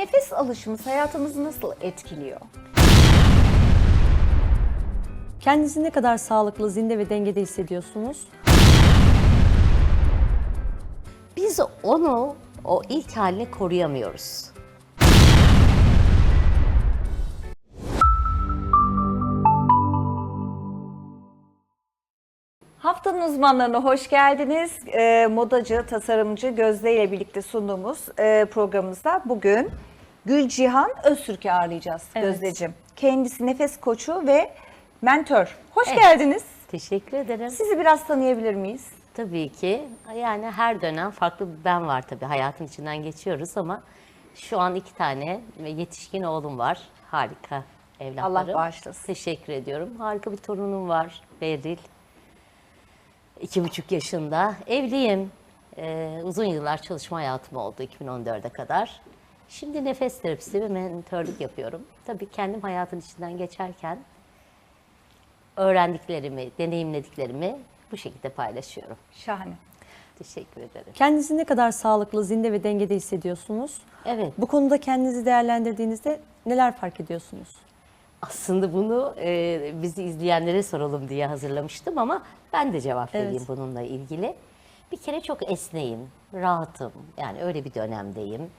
nefes alışımız hayatımızı nasıl etkiliyor? Kendinizi ne kadar sağlıklı, zinde ve dengede hissediyorsunuz? Biz onu o ilk haline koruyamıyoruz. Haftanın uzmanlarına hoş geldiniz. Ee, modacı, tasarımcı Gözde ile birlikte sunduğumuz e, programımızda bugün Gülcihan Öztürk'ü ağırlayacağız Evet. Gözdeciğim. Kendisi nefes koçu ve mentor. Hoş Evet. geldiniz. Teşekkür ederim. Sizi biraz tanıyabilir miyiz? Tabii ki yani her dönem farklı bir ben var tabii hayatın içinden geçiyoruz ama şu an iki tane yetişkin oğlum var. Harika evlatlarım. Allah bağışlasın. Teşekkür ediyorum. Harika bir torunum var Beril. İki buçuk yaşında. Evliyim. Ee, uzun yıllar çalışma hayatım oldu 2014'e kadar. Şimdi nefes terapisi ve mentörlük yapıyorum. Tabii kendim hayatın içinden geçerken öğrendiklerimi, deneyimlediklerimi bu şekilde paylaşıyorum. Şahane. Teşekkür ederim. Kendinizi ne kadar sağlıklı, zinde ve dengede hissediyorsunuz? Evet, Bu konuda kendinizi değerlendirdiğinizde neler fark ediyorsunuz? aslında bunu e, bizi izleyenlere soralım diye hazırlamıştım ama ben de cevap Evet. vereyim bununla ilgili. Bir kere çok esneyim, rahatım. Yani öyle bir dönemdeyim.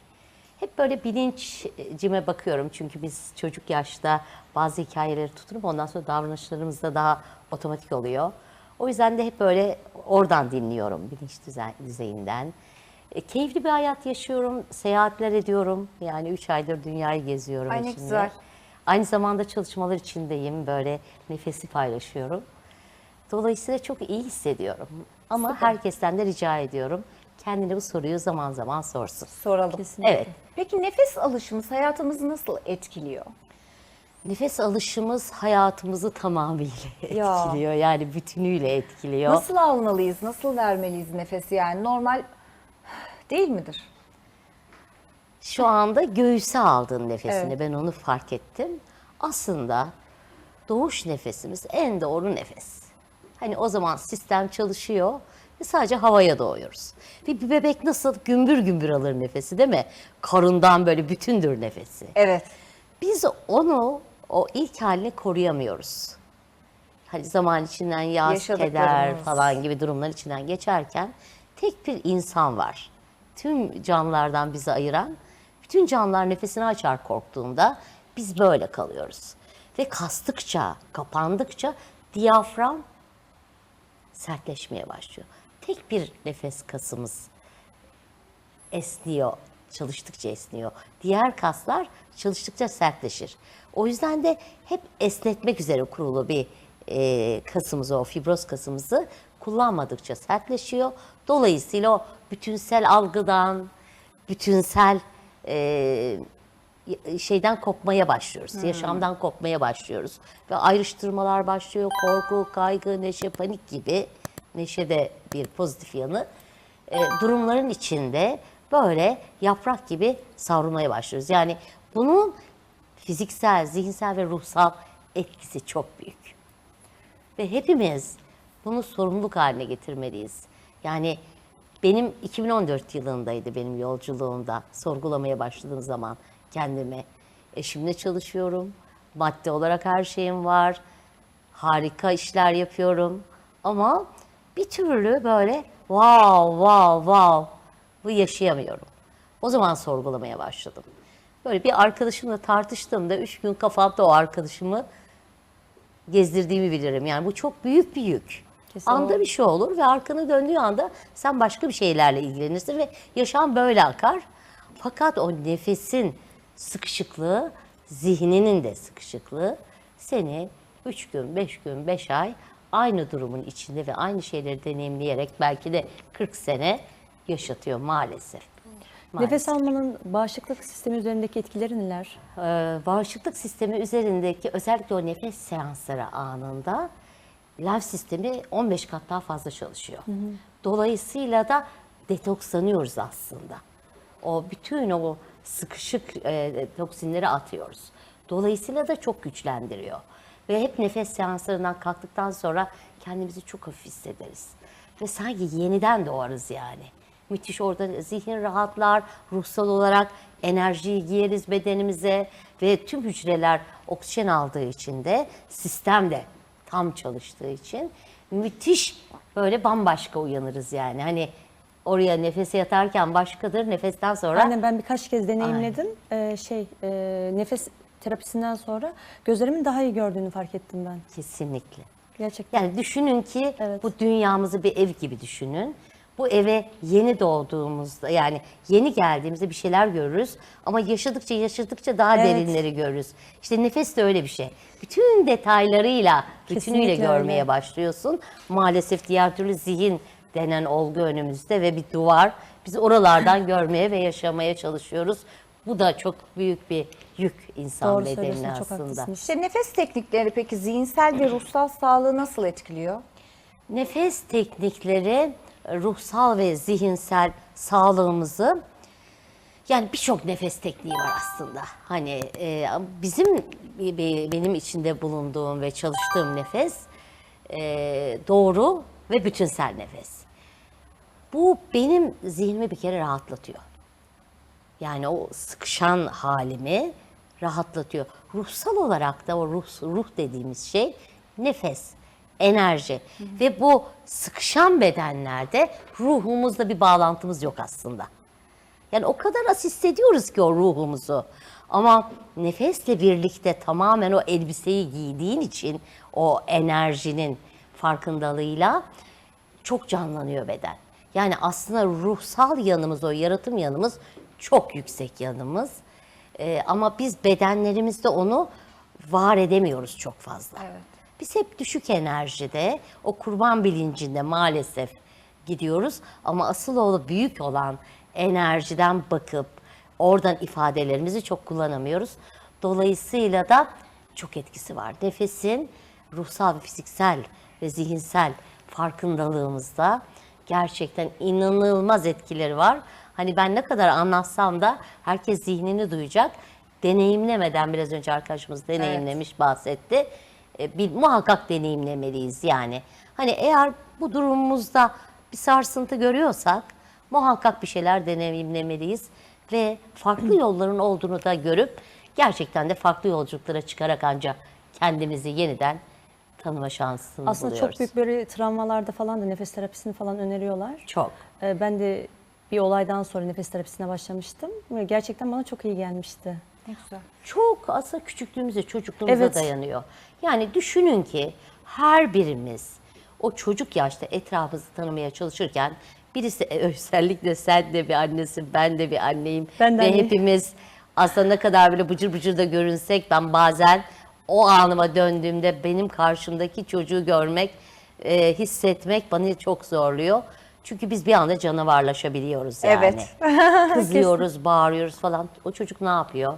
Hep böyle bilincime bakıyorum çünkü biz çocuk yaşta bazı hikayeleri tutunup ondan sonra davranışlarımız da daha otomatik oluyor. O yüzden de hep böyle oradan dinliyorum bilinç düzen- düzeyinden. E, keyifli bir hayat yaşıyorum, seyahatler ediyorum. Yani üç aydır dünyayı geziyorum. Ay ne güzel. Aynı zamanda çalışmalar içindeyim. Böyle nefesi paylaşıyorum. Dolayısıyla çok iyi hissediyorum. Ama herkesten de rica ediyorum. Kendine bu soruyu zaman zaman sorsun. Soralım. Kesinlikle. Evet. Peki nefes alışımız hayatımızı nasıl etkiliyor? Nefes alışımız hayatımızı tamamıyla Ya. etkiliyor. Yani bütünüyle etkiliyor. Nasıl almalıyız? Nasıl vermeliyiz nefesi yani? Normal değil midir? Şu anda göğüse aldığın nefesini Evet. ben onu fark ettim. Aslında doğuş nefesimiz en doğru nefes. Hani o zaman sistem çalışıyor ve sadece havaya doğuyoruz. Ve bir bebek nasıl gümbür gümbür alır nefesi değil mi? Karından böyle bütündür nefesi. Evet. Biz onu o ilk haline koruyamıyoruz. Hani zaman içinden yaz, keder falan gibi durumlar içinden geçerken tek bir insan var. Tüm canlılardan bizi ayıran, bütün canlılar nefesini açar korktuğunda biz böyle kalıyoruz. Ve kastıkça, kapandıkça diyafram sertleşmeye başlıyor. Tek bir nefes kasımız esniyor, çalıştıkça esniyor. Diğer kaslar çalıştıkça sertleşir. O yüzden de hep esnetmek üzere kurulu bir e, kasımızı, o fibroz kasımızı kullanmadıkça sertleşiyor. Dolayısıyla o bütünsel algıdan, bütünsel e, şeyden kopmaya başlıyoruz. Yaşamdan kopmaya başlıyoruz. Ve ayrıştırmalar başlıyor. Korku, kaygı, neşe, panik gibi. Neşe de bir pozitif yanı. E, durumların içinde böyle yaprak gibi savrulmaya başlıyoruz. Yani bunun fiziksel, zihinsel ve ruhsal etkisi çok büyük. Ve hepimiz bunu sorumluluk haline getirmeliyiz. Yani benim 2014 yılındaydı benim yolculuğumda sorgulamaya başladığım zaman kendimi. Eşimle çalışıyorum. Madde olarak her şeyim var. Harika işler yapıyorum. Ama bir türlü böyle wow wow wow bu yaşayamıyorum. O zaman sorgulamaya başladım. Böyle bir arkadaşımla tartıştığımda üç gün kafamda o arkadaşımı gezdirdiğimi bilirim. Yani bu çok büyük bir yük. Kesin Anda bir şey olur ve arkanı döndüğü anda sen başka bir şeylerle ilgilenirsin ve yaşam böyle akar. Fakat o nefesin sıkışıklığı, zihninin de sıkışıklığı seni 3 gün, 5 gün, 5 ay aynı durumun içinde ve aynı şeyleri deneyimleyerek belki de 40 sene yaşatıyor maalesef. Nefes almanın bağışıklık sistemi üzerindeki etkileri neler? Ee, bağışıklık sistemi üzerindeki özellikle o nefes seansları anında lenf sistemi 15 kat daha fazla çalışıyor. Dolayısıyla da detokslanıyoruz aslında. O bütün o sıkışık e, toksinleri atıyoruz. Dolayısıyla da çok güçlendiriyor. Ve hep nefes seanslarından kalktıktan sonra kendimizi çok hafif hissederiz. Ve sanki yeniden doğarız yani. Müthiş orada zihin rahatlar, ruhsal olarak enerjiyi giyeriz bedenimize ve tüm hücreler oksijen aldığı için de sistem de tam çalıştığı için müthiş böyle bambaşka uyanırız yani. Hani oraya nefese yatarken başkadır, nefesten sonra Aynen ben birkaç kez deneyimledim. Ee, şey e, nefes terapisinden sonra gözlerimin daha iyi gördüğünü fark ettim ben. kesinlikle. Gerçekten. Yani düşünün ki Evet. bu dünyamızı bir ev gibi düşünün. Bu eve yeni doğduğumuzda yani yeni geldiğimizde bir şeyler görürüz ama yaşadıkça yaşadıkça daha Evet. derinleri görürüz. İşte nefes de öyle bir şey. Bütün detaylarıyla, bütünüyle Kesinlikle görmeye öyle. başlıyorsun. Maalesef diğer türlü zihin denen olgu önümüzde ve bir duvar. Biz oralardan görmeye ve yaşamaya çalışıyoruz. Bu da çok büyük bir yük insan Doğru bedenine çok aslında. haklısın. İşte nefes teknikleri peki zihinsel ve ruhsal sağlığı nasıl etkiliyor? Nefes teknikleri ruhsal ve zihinsel sağlığımızı yani birçok nefes tekniği var aslında. Hani e, bizim be- benim içinde bulunduğum ve çalıştığım nefes e, doğru ve bütünsel nefes. Bu benim zihnimi bir kere rahatlatıyor. Yani o sıkışan halimi rahatlatıyor. Ruhsal olarak da o ruh, ruh dediğimiz şey nefes, enerji. Ve bu sıkışan bedenlerde ruhumuzla bir bağlantımız yok aslında. Yani o kadar az hissediyoruz ki o ruhumuzu. Ama nefesle birlikte tamamen o elbiseyi giydiğin için o enerjinin farkındalığıyla çok canlanıyor beden. Yani aslında ruhsal yanımız, o yaratım yanımız çok yüksek yanımız. Ee, ama biz bedenlerimizde onu var edemiyoruz çok fazla. Biz hep düşük enerjide, o kurban bilincinde maalesef gidiyoruz. Ama asıl o büyük olan enerjiden bakıp oradan ifadelerimizi çok kullanamıyoruz. Dolayısıyla da çok etkisi var. Nefesin ruhsal ve fiziksel ve zihinsel farkındalığımızda gerçekten inanılmaz etkileri var. Hani ben ne kadar anlatsam da herkes zihnini duyacak. Deneyimlemeden biraz önce arkadaşımız deneyimlemiş, bahsetti. E, bir, muhakkak deneyimlemeliyiz yani. Hani eğer bu durumumuzda bir sarsıntı görüyorsak muhakkak bir şeyler deneyimlemeliyiz ve farklı yolların olduğunu da görüp gerçekten de farklı yolculuklara çıkarak ancak kendimizi yeniden tanıma şansını Aslında buluyoruz. çok büyük böyle travmalarda falan da nefes terapisini falan öneriyorlar. Çok. Ee, ben de bir olaydan sonra nefes terapisine başlamıştım. Gerçekten bana çok iyi gelmişti. Ne güzel. çok aslında küçüklüğümüze, çocukluğumuza Evet. dayanıyor. Yani düşünün ki her birimiz o çocuk yaşta etrafımızı tanımaya çalışırken birisi e, özellikle sen de bir annesin, ben de bir anneyim Ben de ve anneyim. hepimiz aslında ne kadar böyle bıcır bıcır da görünsek ben bazen o anıma döndüğümde benim karşımdaki çocuğu görmek, e, hissetmek beni çok zorluyor. Çünkü biz bir anda canavarlaşabiliyoruz yani. Evet. Kızıyoruz, bağırıyoruz falan. O çocuk ne yapıyor?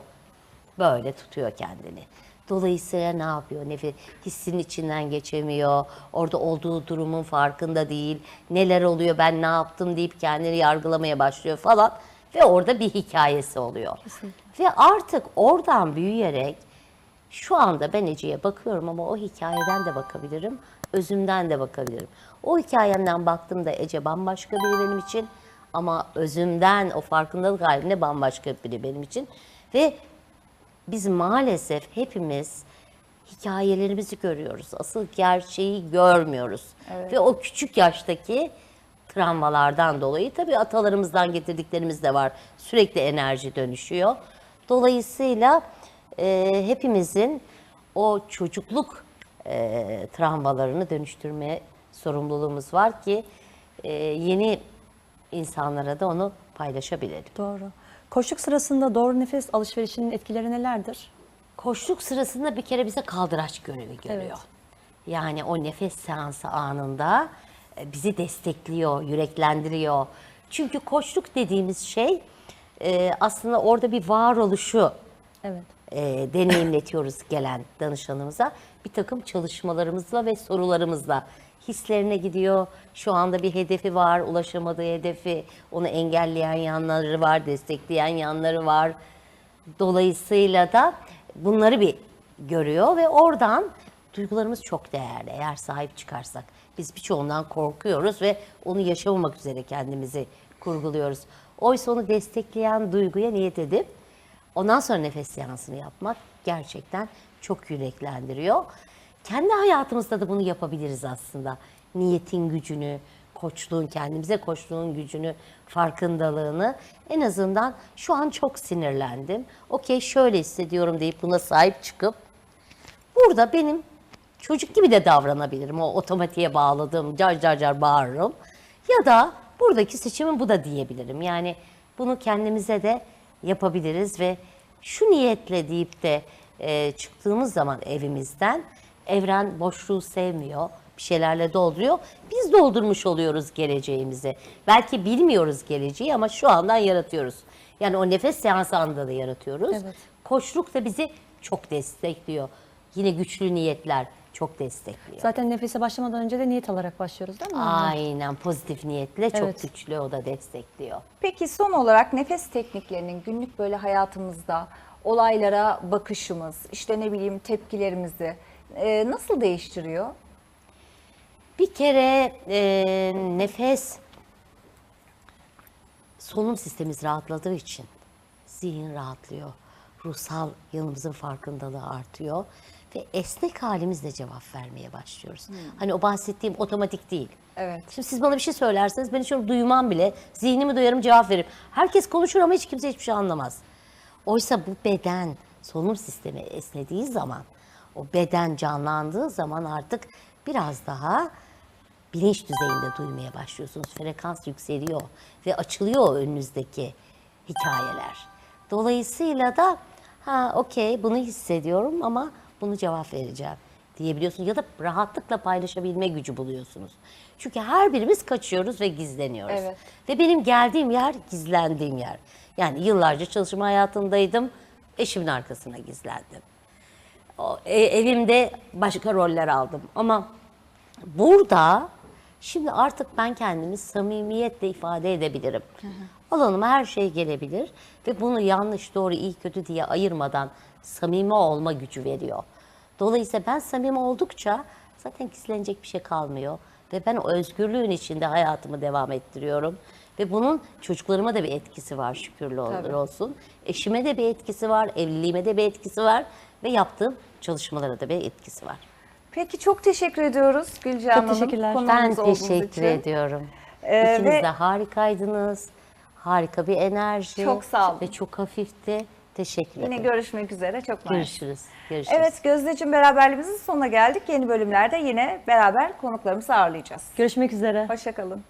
Böyle tutuyor kendini. Dolayısıyla ne yapıyor? Nefes hissinin içinden geçemiyor. Orada olduğu durumun farkında değil. Neler oluyor? Ben ne yaptım deyip kendini yargılamaya başlıyor falan ve orada bir hikayesi oluyor. Ve artık oradan büyüyerek şu anda ben Ece'ye bakıyorum ama o hikayeden de bakabilirim, özümden de bakabilirim. O hikayemden baktığımda Ece bambaşka biri benim için ama özümden o farkındalık halinde bambaşka biri benim için. Ve biz maalesef hepimiz hikayelerimizi görüyoruz. Asıl gerçeği görmüyoruz. Ve o küçük yaştaki travmalardan dolayı tabii atalarımızdan getirdiklerimiz de var. Sürekli enerji dönüşüyor. Dolayısıyla e, hepimizin o çocukluk e, travmalarını dönüştürmeye sorumluluğumuz var ki e, yeni insanlara da onu paylaşabilelim. Doğru. Koşuk sırasında doğru nefes alışverişinin etkileri nelerdir? Koşluk sırasında bir kere bize kaldıraç görevi görüyor. Evet. Yani o nefes seansı anında e, bizi destekliyor, yüreklendiriyor. Çünkü koçluk dediğimiz şey e, aslında orada bir varoluşu Evet. E, deneyimletiyoruz gelen danışanımıza. Bir takım çalışmalarımızla ve sorularımızla hislerine gidiyor. Şu anda bir hedefi var, ulaşamadığı hedefi, onu engelleyen yanları var, destekleyen yanları var. Dolayısıyla da bunları bir görüyor ve oradan duygularımız çok değerli eğer sahip çıkarsak. Biz birçoğundan korkuyoruz ve onu yaşamamak üzere kendimizi kurguluyoruz. Oysa onu destekleyen duyguya niyet edip ondan sonra nefes seansını yapmak gerçekten çok yüreklendiriyor. Kendi hayatımızda da bunu yapabiliriz aslında. Niyetin gücünü, koçluğun, kendimize koçluğun gücünü, farkındalığını en azından şu an çok sinirlendim. Okey şöyle hissediyorum deyip buna sahip çıkıp burada benim çocuk gibi de davranabilirim. O otomatiğe bağladığım car car car bağırırım. Ya da buradaki seçimim bu da diyebilirim. Yani bunu kendimize de yapabiliriz ve şu niyetle deyip de e, çıktığımız zaman evimizden evren boşluğu sevmiyor. Bir şeylerle dolduruyor. Biz doldurmuş oluyoruz geleceğimizi. Belki bilmiyoruz geleceği ama şu andan yaratıyoruz. Yani o nefes seansı anında da yaratıyoruz. Evet. Koçluk da bizi çok destekliyor. Yine güçlü niyetler çok destekliyor. Zaten nefese başlamadan önce de niyet alarak başlıyoruz değil mi? Aynen pozitif niyetle çok Evet. güçlü o da destekliyor. Peki son olarak nefes tekniklerinin günlük böyle hayatımızda olaylara bakışımız, işte ne bileyim tepkilerimizi e, nasıl değiştiriyor? Bir kere e, nefes solunum sistemimiz rahatladığı için zihin rahatlıyor. Ruhsal yanımızın farkındalığı artıyor ve esnek halimizle cevap vermeye başlıyoruz. Hani o bahsettiğim otomatik değil. Evet. Şimdi siz bana bir şey söylerseniz ben hiç onu duymam bile. Zihnimi duyarım cevap veririm. Herkes konuşur ama hiç kimse hiçbir şey anlamaz. Oysa bu beden solunum sistemi esnediği zaman, o beden canlandığı zaman artık biraz daha bilinç düzeyinde duymaya başlıyorsunuz. Frekans yükseliyor ve açılıyor önünüzdeki hikayeler. Dolayısıyla da ha okey bunu hissediyorum ama bunu cevap vereceğim diyebiliyorsunuz ya da rahatlıkla paylaşabilme gücü buluyorsunuz. Çünkü her birimiz kaçıyoruz ve gizleniyoruz. Evet. Ve benim geldiğim yer gizlendiğim yer. Yani yıllarca çalışma hayatındaydım. Eşimin arkasına gizlendim. O, e- evimde başka roller aldım ama burada şimdi artık ben kendimi samimiyetle ifade edebilirim. Alanıma her şey gelebilir ve bunu yanlış, doğru, iyi, kötü diye ayırmadan samimi olma gücü veriyor. Dolayısıyla ben samimi oldukça zaten gizlenecek bir şey kalmıyor ve ben o özgürlüğün içinde hayatımı devam ettiriyorum. Ve bunun çocuklarıma da bir etkisi var şükürler Tabii. olsun. Eşime de bir etkisi var, evliliğime de bir etkisi var ve yaptığım çalışmalara da bir etkisi var. Peki çok teşekkür ediyoruz Gülcan Hanım. teşekkürler. konuğumuz Ben olduğunuz teşekkür için. ediyorum. Ee, İkiniz ve- de harikaydınız. Harika bir enerji. Çok sağ olun. Ve çok hafifti. Teşekkür Yine ederim. görüşmek üzere. Çok mersi. Görüşürüz. Görüşürüz. Evet Gözdeciğim beraberliğimizin sonuna geldik. Yeni bölümlerde yine beraber konuklarımızı ağırlayacağız. Görüşmek üzere. Hoşçakalın.